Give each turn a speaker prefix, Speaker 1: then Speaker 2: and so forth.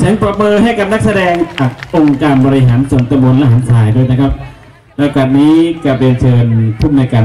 Speaker 1: เสียงปรบมือให้กับนักแสดงองค์การบริหารส่วนตำบลละหันสายด้วยนะครับ แล้วกันนี้กับเรียนเชิญผู้ในการ